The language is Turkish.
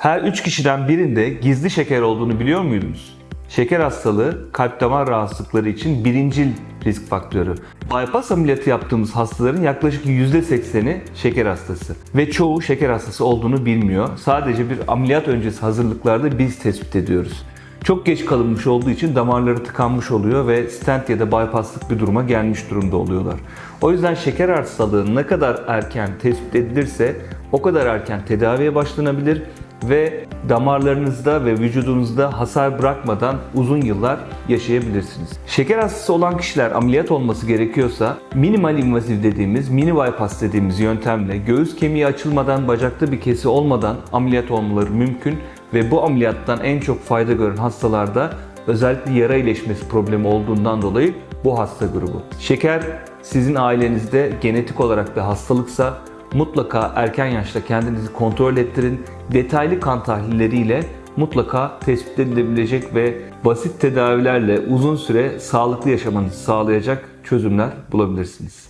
Her 3 kişiden birinde gizli şeker olduğunu biliyor muydunuz? Şeker hastalığı kalp damar rahatsızlıkları için birincil risk faktörü. Bypass ameliyatı yaptığımız hastaların yaklaşık %80'i şeker hastası ve çoğu şeker hastası olduğunu bilmiyor. Sadece bir ameliyat öncesi hazırlıklarda biz tespit ediyoruz. Çok geç kalınmış olduğu için damarları tıkanmış oluyor ve stent ya da bypasslık bir duruma gelmiş durumda oluyorlar. O yüzden şeker hastalığı ne kadar erken tespit edilirse o kadar erken tedaviye başlanabilir ve damarlarınızda ve vücudunuzda hasar bırakmadan uzun yıllar yaşayabilirsiniz. Şeker hastası olan kişiler ameliyat olması gerekiyorsa minimal invazif dediğimiz mini bypass dediğimiz yöntemle göğüs kemiği açılmadan bacakta bir kesi olmadan ameliyat olmaları mümkün ve bu ameliyattan en çok fayda gören hastalarda özellikle yara iyileşmesi problemi olduğundan dolayı bu hasta grubu. Şeker sizin ailenizde genetik olarak bir hastalıksa mutlaka erken yaşta kendinizi kontrol ettirin. Detaylı kan tahlilleriyle mutlaka tespit edilebilecek ve basit tedavilerle uzun süre sağlıklı yaşamanızı sağlayacak çözümler bulabilirsiniz.